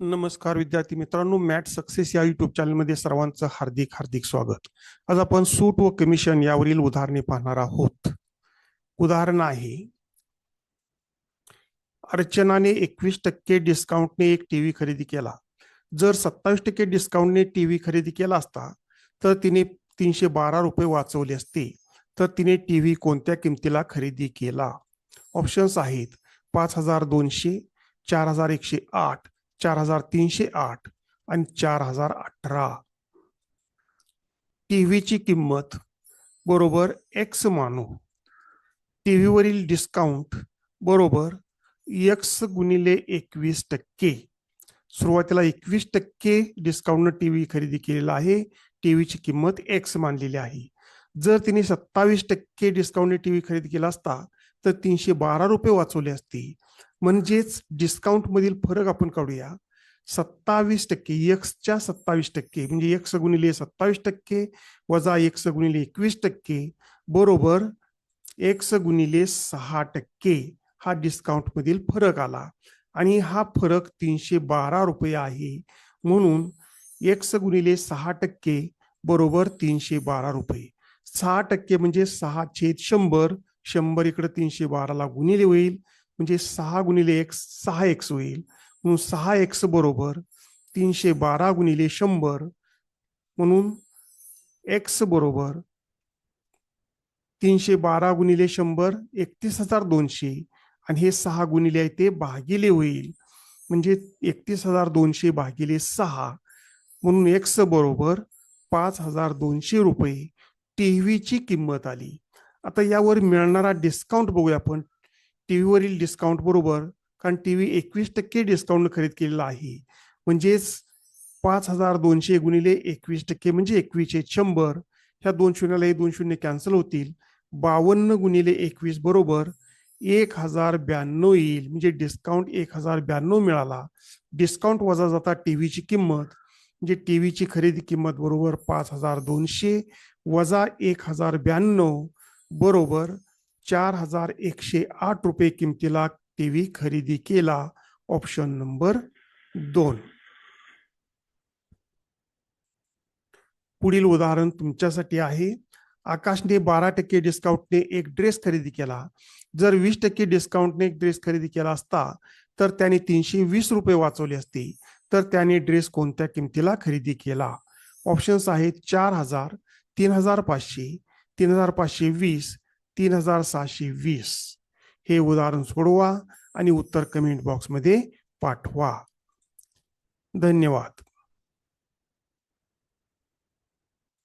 नमस्कार विद्यार्थी मित्रांनो मॅट सक्सेस या युट्यूब चॅनलमध्ये सर्वांचं हार्दिक हार्दिक स्वागत. आज आपण सूट व कमिशन यावरील उदाहरणे पाहणार आहोत. उदाहरण आहे अर्चनाने एकवीस टक्के डिस्काउंटने एक टीव्ही खरेदी केला. जर सत्तावीस टक्के डिस्काउंटने टीव्ही खरेदी केला असता तर तिने तीनशे बारा रुपये वाचवले असते. तर तिने टीव्ही कोणत्या किमतीला खरेदी केला? ऑप्शन्स आहेत पाच हजार दोनशे चार हजार एकशे आठ चार हजार तीनशे आठ आणि चार हजार अठरा. टीव्हीची किंमत बरोबर एक्स मानू. टीव्हीवरील डिस्काउंट बरोबर एक्स गुणिले एकवीस टक्के. सुरुवातीला एकवीस टक्के डिस्काउंटनं टीव्ही खरेदी केलेला आहे. टीव्हीची किंमत एक्स मानलेली आहे. जर तिने सत्तावीस टक्के डिस्काउंटने टीव्ही खरेदी केला असता तर तीनशे बारा रुपये वाचवले असते. म्हणजेच डिस्काउंट मधील फरक आपण काढूया. सत्तावीस टक्के एक्सच्या सत्तावीस टक्के म्हणजे एक्स गुणिले सत्तावीस टक्के वजा एक्स गुणिले एकवीस टक्के बरोबर एक्स गुणिले सहा टक्के हा डिस्काउंटमधील फरक आला. आणि हा फरक तीनशे बारा रुपये आहे. म्हणून एक्स गुणिले सहा टक्के बरोबर तीनशे बारा रुपये. सहा टक्के म्हणजे सहा छेद शंभर शंभर इकडे तीनशे बाराला गुणिले होईल. म्हणजे सहा गुणिले एक्स सहा एक्स होईल. म्हणून सहा एक्स बरोबर तीनशे बारा गुणिले शंभर. म्हणून एक्स बरोबर तीनशे बारा गुणिले शंभर एकतीस हजार दोनशे. आणि हे सहा गुणिले आहे ते भागिले होईल. म्हणजे एकतीस हजार दोनशे भागिले सहा. म्हणून एक्स बरोबर पाच हजार दोनशे रुपये. टीव्हीची किंमत आली. आता यावर मिळणारा डिस्काउंट बघूया आपण. टीव्हीवरील डिस्काउंट बरोबर कारण टी व्ही एकवीस टक्के डिस्काउंट खरेदी केलेला आहे. म्हणजेच पाच हजार दोनशे गुणिले एकवीस टक्के म्हणजे एकवीसशे शंभर. ह्या दोन शून्याला हे दोन शून्य कॅन्सल होतील. बावन्न गुणिले एकवीस बरोबर एक हजार ब्याण्णव येईल. म्हणजे डिस्काउंट एक हजार ब्याण्णव मिळाला. डिस्काउंट वजा जाता टीव्हीची किंमत. म्हणजे टीव्हीची खरेदी किंमत बरोबर पाच हजार दोनशे वजा एक हजार ब्याण्णव बरोबर चार हजार एकशे आठ रुपये किमतीला टीव्ही खरेदी केला. ऑप्शन नंबर दोन. पुढील उदाहरण तुमच्यासाठी आहे. आकाशने बारा टक्के डिस्काउंटने एक ड्रेस खरेदी केला. जर वीस टक्के डिस्काउंटने एक ड्रेस खरेदी केला असता तर त्याने तीनशे वीस रुपये वाचवले असते. तर त्याने ड्रेस कोणत्या किमतीला खरेदी केला? ऑप्शन्स आहेत चार हजार तीन हजार पाचशे तीन हजार पाचशे वीस तीन हजार सहाशे वीस हे उदाहरण सोडवा आणि उत्तर कमेंट बॉक्समध्ये पाठवा. धन्यवाद.